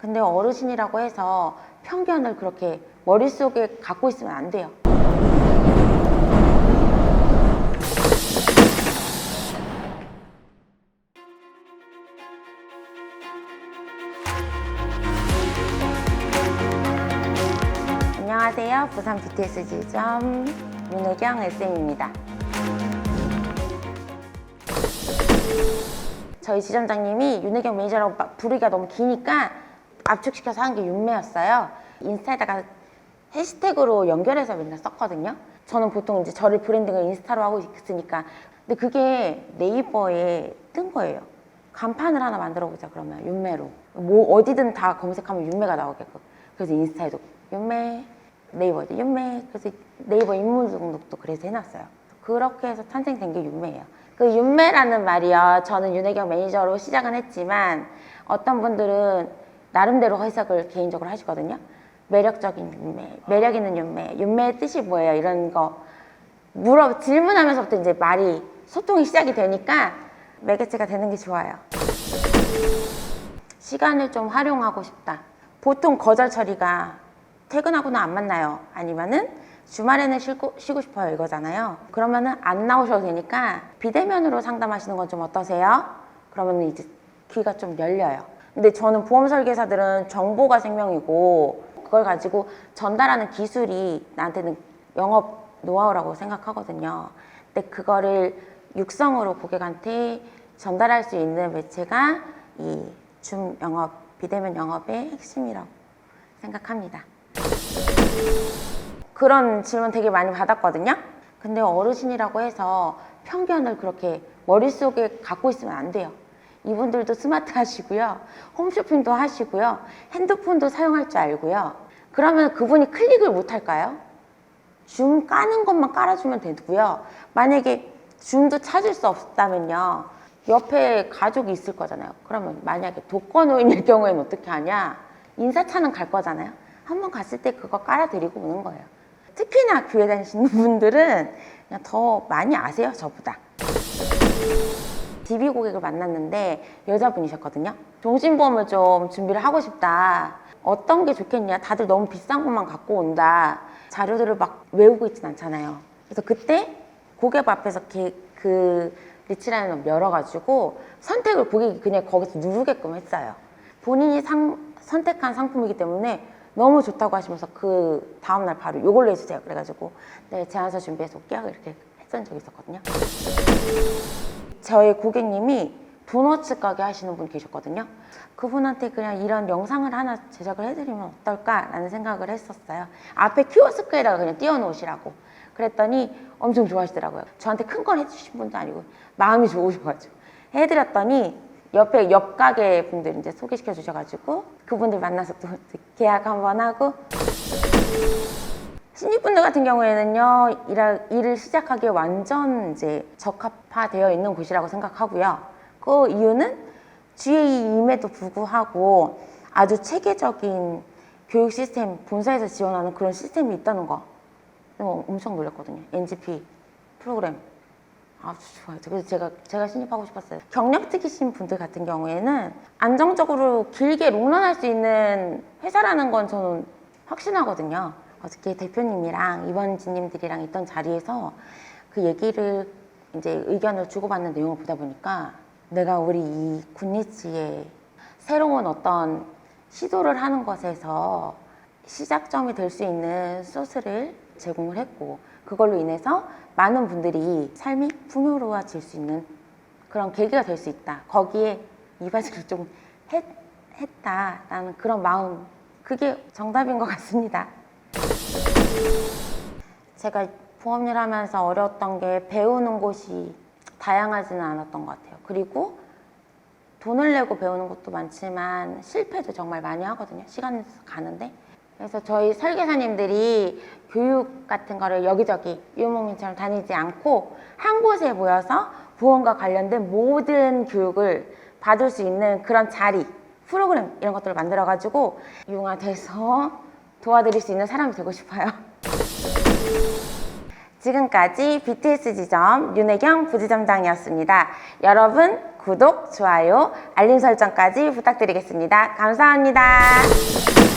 근데 어르신이라고 해서 편견을 그렇게 머릿속에 갖고 있으면 안 돼요. 안녕하세요. 부산 BTS 지점 윤혜경 SM입니다. 저희 지점장님이 윤혜경 매니저라고 막 부르기가 너무 기니까 압축시켜서 한게 윤매였어요. 인스타에다가 해시태그로 연결해서 맨날 썼거든요. 저는 보통 이제 저를 브랜딩을 인스타로 하고 있으니까. 근데 그게 네이버에 뜬 거예요. 간판을 하나 만들어 보자 그러면 윤매로. 뭐 어디든 다 검색하면 윤매가 나오게끔. 그래서 인스타에도 윤매, 네이버에도 윤매. 그래서 네이버 인물 등록도 그래서 해놨어요. 그렇게 해서 탄생된 게 윤매예요. 그 윤매라는 말이요. 저는 윤혜경 매니저로 시작은 했지만 어떤 분들은 나름대로 해석을 개인적으로 하시거든요. 매력적인 윤매, 매력 있는 윤매, 윤매의 뜻이 뭐예요? 이런 거 물어 질문하면서부터 이제 말이 소통이 시작이 되니까 매개체가 되는 게 좋아요. 시간을 좀 활용하고 싶다. 보통 거절 처리가 퇴근하고는 안 만나요. 아니면은 주말에는 쉬고, 쉬고 싶어요. 이거잖아요. 그러면은 안 나오셔도 되니까 비대면으로 상담하시는 건 좀 어떠세요? 그러면 이제 귀가 좀 열려요. 근데 저는 보험 설계사들은 정보가 생명이고 그걸 가지고 전달하는 기술이 나한테는 영업 노하우라고 생각하거든요. 근데 그거를 육성으로 고객한테 전달할 수 있는 매체가 이 줌 영업, 비대면 영업의 핵심이라고 생각합니다. 그런 질문 되게 많이 받았거든요. 근데 어르신이라고 해서 편견을 그렇게 머릿속에 갖고 있으면 안 돼요. 이분들도 스마트 하시고요. 홈쇼핑도 하시고요. 핸드폰도 사용할 줄 알고요. 그러면 그분이 클릭을 못 할까요? 줌 까는 것만 깔아주면 되고요. 만약에 줌도 찾을 수 없다면요. 옆에 가족이 있을 거잖아요. 그러면 만약에 독거노인일 경우에는 어떻게 하냐? 인사차는 갈 거잖아요. 한번 갔을 때 그거 깔아드리고 오는 거예요. 특히나 교회 다니시는 분들은 그냥 더 많이 아세요, 저보다. DB 고객을 만났는데 여자분이셨거든요. 종신보험을 좀 준비를 하고 싶다. 어떤 게 좋겠냐? 다들 너무 비싼 것만 갖고 온다. 자료들을 막 외우고 있진 않잖아요. 그래서 그때 고객 앞에서 그, 그 리치라인을 열어가지고 선택을 고객이 그냥 거기서 누르게끔 했어요. 본인이 상, 선택한 상품이기 때문에 너무 좋다고 하시면서 그 다음날 바로 이걸로 해주세요. 그래가지고 네, 제안서 준비해서 올게요. 이렇게 했던 적이 있었거든요. 저희 고객님이 도너츠 가게 하시는 분 계셨거든요. 그분한테 그냥 이런 영상을 하나 제작을 해드리면 어떨까라는 생각을 했었어요. 앞에 키오스크에다가 그냥 띄워놓으시라고. 그랬더니 엄청 좋아하시더라고요. 저한테 큰 걸 해주신 분도 아니고 마음이 좋으셔가지고 해드렸더니 옆에 옆 가게 분들 이제 소개시켜 주셔가지고 그분들 만나서 또 계약 한번 하고 신입분들 같은 경우에는요, 일을, 일을 시작하기에 완전 이제 적합화되어 있는 곳이라고 생각하고요. 그 이유는 GA임에도 불구하고 아주 체계적인 교육 시스템, 본사에서 지원하는 그런 시스템이 있다는 거. 어, 엄청 놀랐거든요. NGP 프로그램. 아주 좋아요. 그래서 제가, 제가 신입하고 싶었어요. 경력직이신 분들 같은 경우에는 안정적으로 길게 롱런할 수 있는 회사라는 건 저는 확신하거든요. 어저께 대표님이랑 임원진님들이랑 있던 자리에서 그 얘기를 이제 의견을 주고받는 내용을 보다 보니까 내가 우리 이 군리치의 새로운 어떤 시도를 하는 것에서 시작점이 될 수 있는 소스를 제공을 했고 그걸로 인해서 많은 분들이 삶이 풍요로워질 수 있는 그런 계기가 될 수 있다. 거기에 이바지를 좀 했, 했다라는 그런 마음 그게 정답인 것 같습니다. 제가 보험일 하면서 어려웠던 게 배우는 곳이 다양하지는 않았던 것 같아요. 그리고 돈을 내고 배우는 것도 많지만 실패도 정말 많이 하거든요. 시간 가는데. 그래서 저희 설계사님들이 교육 같은 거를 여기저기 유목민처럼 다니지 않고 한 곳에 모여서 보험과 관련된 모든 교육을 받을 수 있는 그런 자리, 프로그램 이런 것들을 만들어가지고 융화돼서 도와드릴 수 있는 사람이 되고 싶어요. 지금까지 BTS 지점 윤혜경 부지점장이었습니다. 여러분 구독, 좋아요, 알림 설정까지 부탁드리겠습니다. 감사합니다.